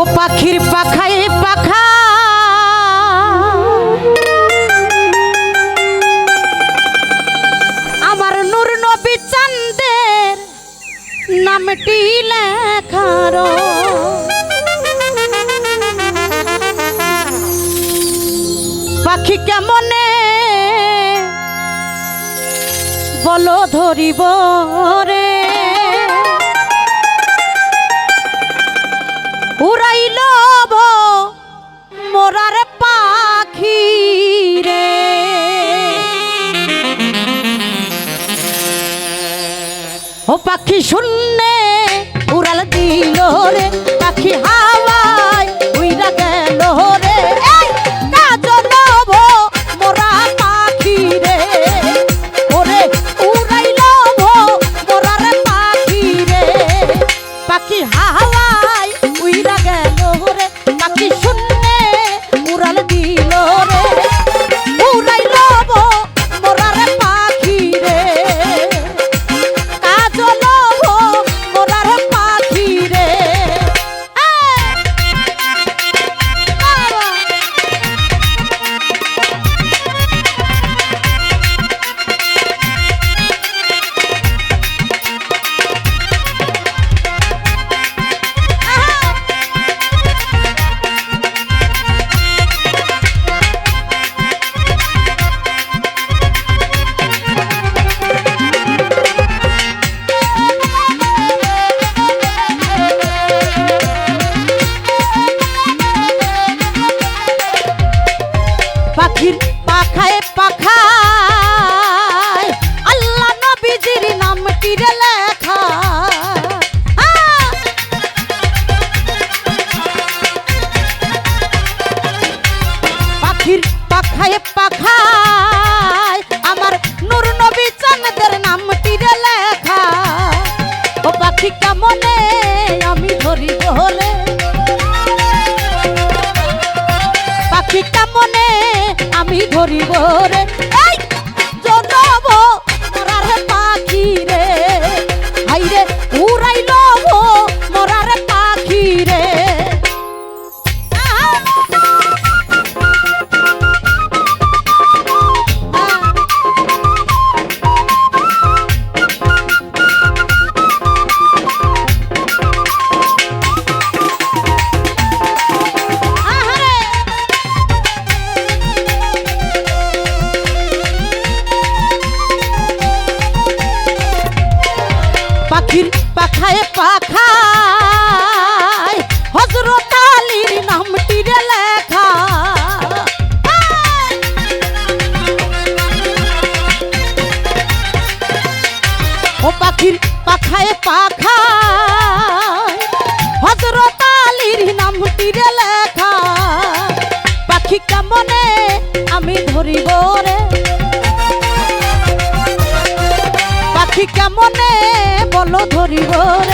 ও পাখির পাখায় পাখা। আমার নূর নবী চান্দের নামটি লেখার পাখি কেমনে বলো ধরিব রে? শূন্যে উড়াল দিল রে পাখি হাওয়ায় পাখির পাখায় পাখায়, আমার নূর নবী চাঁদের নাম তীরে লেখা। ও পাখি কেমনে আমি ধরি হলে? পাখি কেমনে আমি ধরিব রে বলো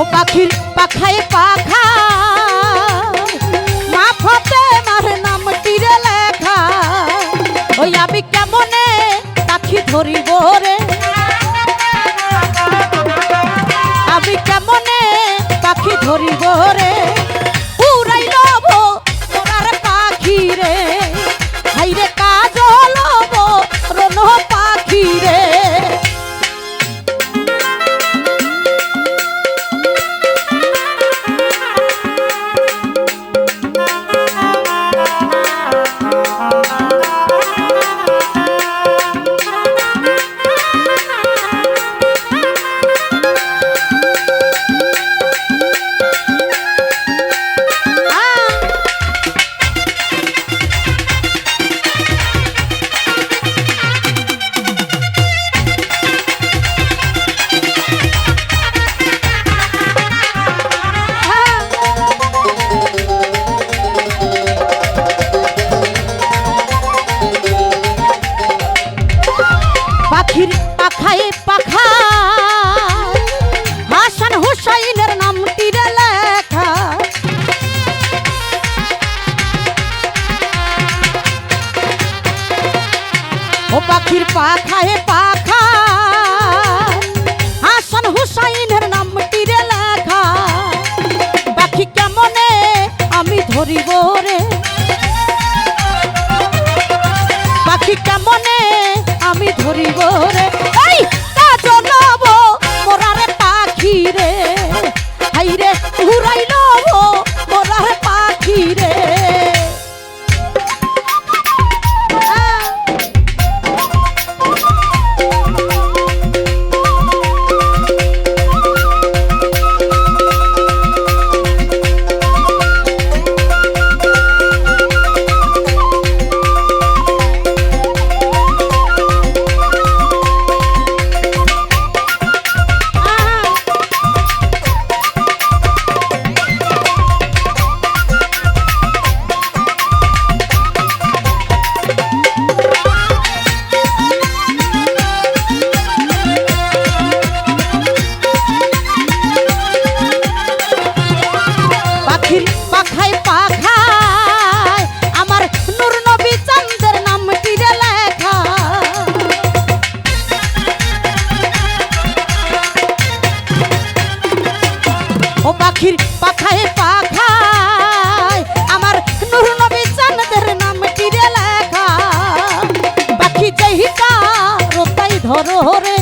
ও পাখি পাখায় পাখা। মা ফতে মার নাম টিরে লেখা। ওই আমি কেমনে পাখি ধরিব রে? আমি কেমনে পাখি ধরিব রে? ধরিব রে। পাখি কামনে আমি ধরিব রে? ও পাখির পাখায় পাখায়। আমার নুর নবী চান্দের নাম টিরে লেখা। পাখি যেহিটা রোতাই ধরো রে।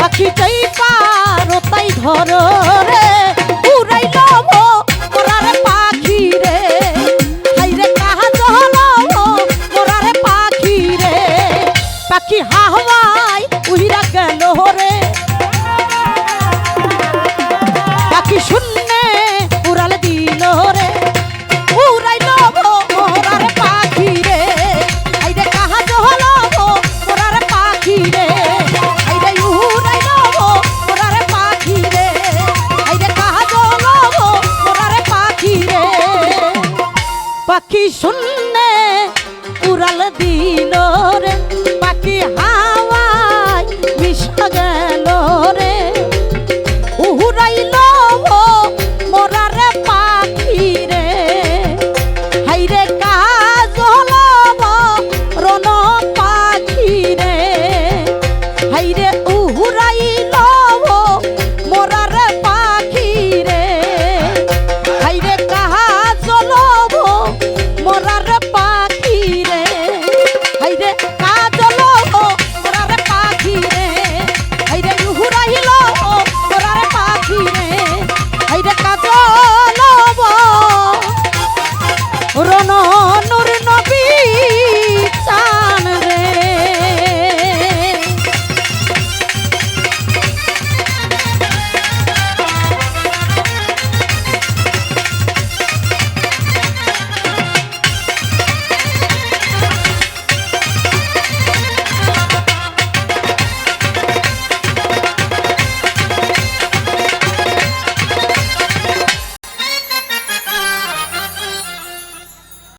পাখি যেই পা রোতাই ধরো রে। Dina